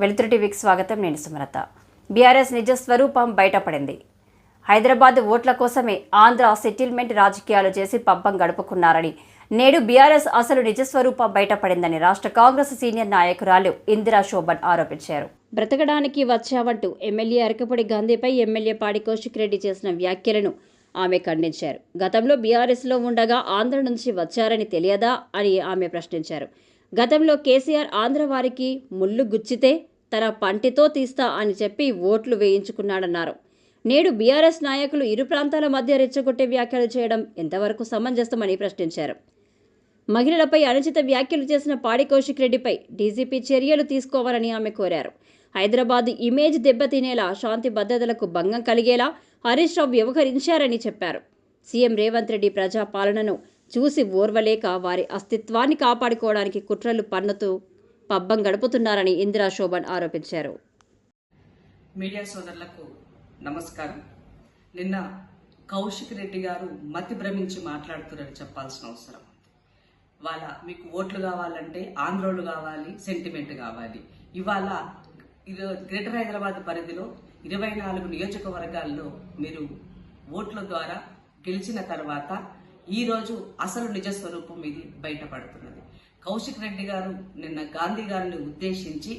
వెలుతురు టీవీకి స్వాగతం. నేను సుమలత. బీఆర్ఎస్ నిజ స్వరూపం బయటపడింది. హైదరాబాద్ ఓట్ల కోసమే ఆంధ్ర సెటిల్మెంట్ రాజకీయాలు చేసి పబ్బం గడుపుకున్నారని నేడు బీఆర్ఎస్ అసలు నిజ స్వరూపం బయటపడిందని రాష్ట్ర కాంగ్రెస్ సీనియర్ నాయకురాలు ఇందిరా శోభన్ ఆరోపించారు. బ్రతకడానికి వచ్చావంటూ ఎమ్మెల్యే అరకపొడి గాంధీపై ఎమ్మెల్యే పాడి కౌశిక్ రెడ్డి చేసిన వ్యాఖ్యలను ఆమె ఖండించారు. గతంలో బీఆర్ఎస్లో ఉండగా ఆంధ్ర నుంచి వచ్చారని తెలియదా అని ఆమె ప్రశ్నించారు. గతంలో కేసీఆర్ ఆంధ్ర వారికి ముళ్ళు గుచ్చితే తన పంటితో తీస్తా అని చెప్పి ఓట్లు వేయించుకున్నాడన్నారు. నేడు బీఆర్ఎస్ నాయకులు ఇరు ప్రాంతాల మధ్య రెచ్చగొట్టే వ్యాఖ్యలు చేయడం ఎంతవరకు సమంజసమని ప్రశ్నించారు. మహిళలపై అనుచిత వ్యాఖ్యలు చేసిన పాడి కౌశిక్ రెడ్డిపై డీజీపీ చర్యలు తీసుకోవాలని ఆమె కోరారు. హైదరాబాద్ ఇమేజ్ దెబ్బతినేలా శాంతి భద్రతలకు భంగం కలిగేలా హరీష్ రావు వ్యవహరించారని చెప్పారు. సీఎం రేవంత్ రెడ్డి ప్రజాపాలనను చూసి ఓర్వలేక వారి అస్తిత్వాన్ని కాపాడుకోవడానికి కుట్రలు పన్నుతూ పబ్బం గడుపుతున్నారని ఇందిరా శోభన్ ఆరోపించారు. మీడియా సోదరులకు నమస్కారం. నిన్న కౌశిక్ రెడ్డి గారు మతి భ్రమించి మాట్లాడుతున్నారని చెప్పాల్సిన అవసరం వాళ్ళ మీకు ఓట్లు కావాలంటే ఆంధ్రోలు కావాలి సెంటిమెంట్ కావాలి. ఇవాళ గ్రేటర్ హైదరాబాద్ పరిధిలో ఇరవై నాలుగు నియోజకవర్గాల్లో మీరు ఓట్ల ద్వారా గెలిచిన తర్వాత ఈ రోజు అసలు నిజ స్వరూపం ఇది బయటపడుతున్నది. కౌశిక్ రెడ్డి గారు నిన్న గాంధీ గారిని ఉద్దేశించి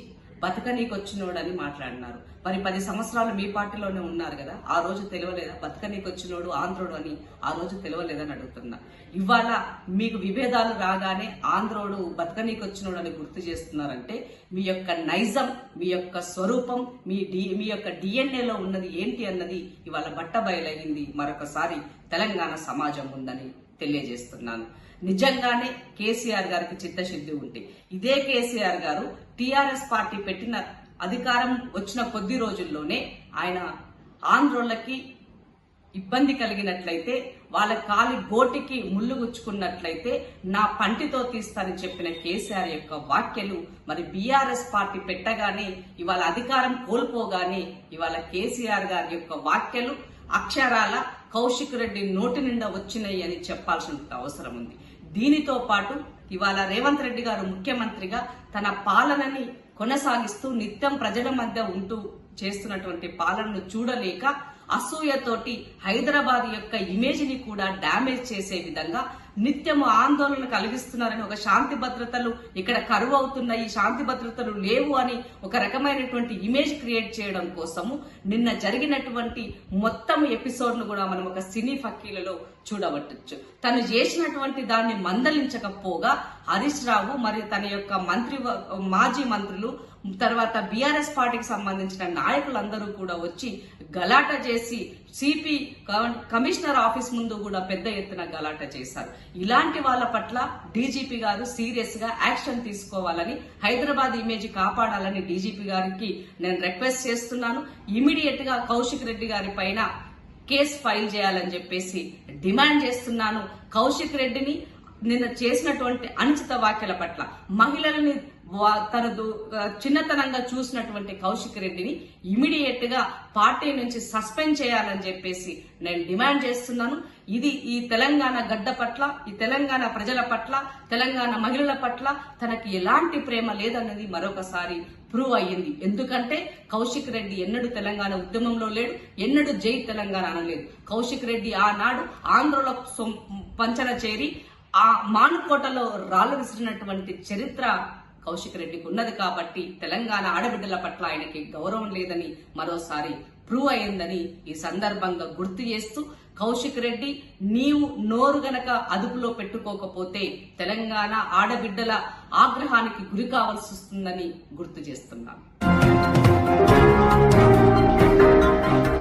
బతకనీకి వచ్చినోడని మాట్లాడినారు. మరి పది సంవత్సరాలు మీ పార్టీలోనే ఉన్నారు కదా ఆ రోజు తెలియలేదా బతకనీకి వచ్చినోడు ఆంధ్రోడు అని ఆ రోజు తెలియలేదని అడుగుతున్నా. ఇవాళ మీకు విభేదాలు రాగానే ఆంధ్రోడు బతకనీకి వచ్చినోడు అని గుర్తు చేస్తున్నారంటే మీ యొక్క నైజం మీ యొక్క స్వరూపం మీ డి మీ యొక్క డిఎన్ఏలో ఉన్నది ఏంటి అన్నది ఇవాళ బట్ట బయలైంది మరొకసారి తెలంగాణ సమాజం ఉందని తెలియజేస్తున్నాను. నిజంగానే కేసీఆర్ గారికి చిత్తశుద్ధి ఉంటే ఇదే కేసీఆర్ గారు టీఆర్ఎస్ పార్టీ పెట్టిన అధికారం వచ్చిన కొద్ది రోజుల్లోనే ఆయన ఆంధ్రోళ్ళకి ఇబ్బంది కలిగినట్లయితే వాళ్ళ కాలి గోటికి ముళ్ళు గుచ్చుకున్నట్లయితే నా పంటితో తీస్తానని చెప్పిన కేసీఆర్ యొక్క వాక్యలు మరి బీఆర్ఎస్ పార్టీ పెట్టగానే ఇవాళ అధికారం కోల్పోగానే ఇవాళ కేసీఆర్ గారి యొక్క వాక్యలు అక్షరాల కౌశిక్ రెడ్డి నోటి నిండా వచ్చినాయి అని చెప్పాల్సిన అవసరం ఉంది. దీనితో పాటు ఇవాళ రేవంత్ రెడ్డి గారు ముఖ్యమంత్రిగా తన పాలనని కొనసాగిస్తూ నిత్యం ప్రజల మధ్య ఉంటూ చేస్తున్నటువంటి పాలనను చూడలేక అసూయతోటి హైదరాబాద్ యొక్క ఇమేజ్ని కూడా డ్యామేజ్ చేసే విధంగా నిత్యము ఆందోళన కలిగిస్తున్నారని ఒక శాంతి భద్రతలు ఇక్కడ కరువు అవుతున్నాయి శాంతి భద్రతలు లేవు అని ఒక రకమైనటువంటి ఇమేజ్ క్రియేట్ చేయడం కోసము నిన్న జరిగినటువంటి మొత్తం ఎపిసోడ్ను కూడా మనం ఒక సినీ ఫకీలలో చూడవచ్చు తను చేసినటువంటి దాన్ని మందలించకపోగా హరీష్ రావు మరియు తన యొక్క మంత్రి మాజీ మంత్రులు తర్వాత బీఆర్ఎస్ పార్టీకి సంబంధించిన నాయకులందరూ కూడా వచ్చి గలాట చేసి సిపి కమిషనర్ ఆఫీస్ ముందు కూడా పెద్ద ఎత్తున గలాట చేశారు. ఇలాంటి వాళ్ళ పట్ల డీజీపీ గారు సీరియస్గా యాక్షన్ తీసుకోవాలని హైదరాబాద్ ఇమేజ్ కాపాడాలని డీజీపీ గారికి నేను రిక్వెస్ట్ చేస్తున్నాను. ఇమీడియట్గా కౌశిక్ రెడ్డి గారి పైన కేసు ఫైల్ చేయాలని చెప్పేసి డిమాండ్ చేస్తున్నాను. కౌశిక్ రెడ్డిని నిన్న చేసినటువంటి అనుచిత వ్యాఖ్యల పట్ల మహిళలని తనదు తన చిన్నతనంగా చూసినటువంటి కౌశిక్ రెడ్డిని ఇమీడియట్గా పార్టీ నుంచి సస్పెండ్ చేయాలని చెప్పేసి నేను డిమాండ్ చేస్తున్నాను. ఇది ఈ తెలంగాణ గడ్డ పట్ల ఈ తెలంగాణ ప్రజల పట్ల తెలంగాణ మహిళల పట్ల తనకి ఎలాంటి ప్రేమ లేదన్నది మరొకసారి ప్రూవ్ అయ్యింది. ఎందుకంటే కౌశిక్ రెడ్డి ఎన్నడూ తెలంగాణ ఉద్యమంలో లేడు ఎన్నడూ జై తెలంగాణ అనలేదు. కౌశిక్ రెడ్డి ఆనాడు ఆంధ్రలో సొం- పంచన చేరి ఆ మానుకోటలో రాళ్ళు విసిరినటువంటి చరిత్ర కౌశిక్ రెడ్డికి ఉన్నది కాబట్టి తెలంగాణ ఆడబిడ్డల పట్ల ఆయనకి గౌరవం లేదని మరోసారి ప్రూవ్ అయిందని ఈ సందర్భంగా గుర్తు చేస్తూ కౌశిక్ రెడ్డి నీవు నోరు గనక అదుపులో పెట్టుకోకపోతే తెలంగాణ ఆడబిడ్డల ఆగ్రహానికి గురి కావాల్సి వస్తుందని గుర్తు చేస్తున్నాను.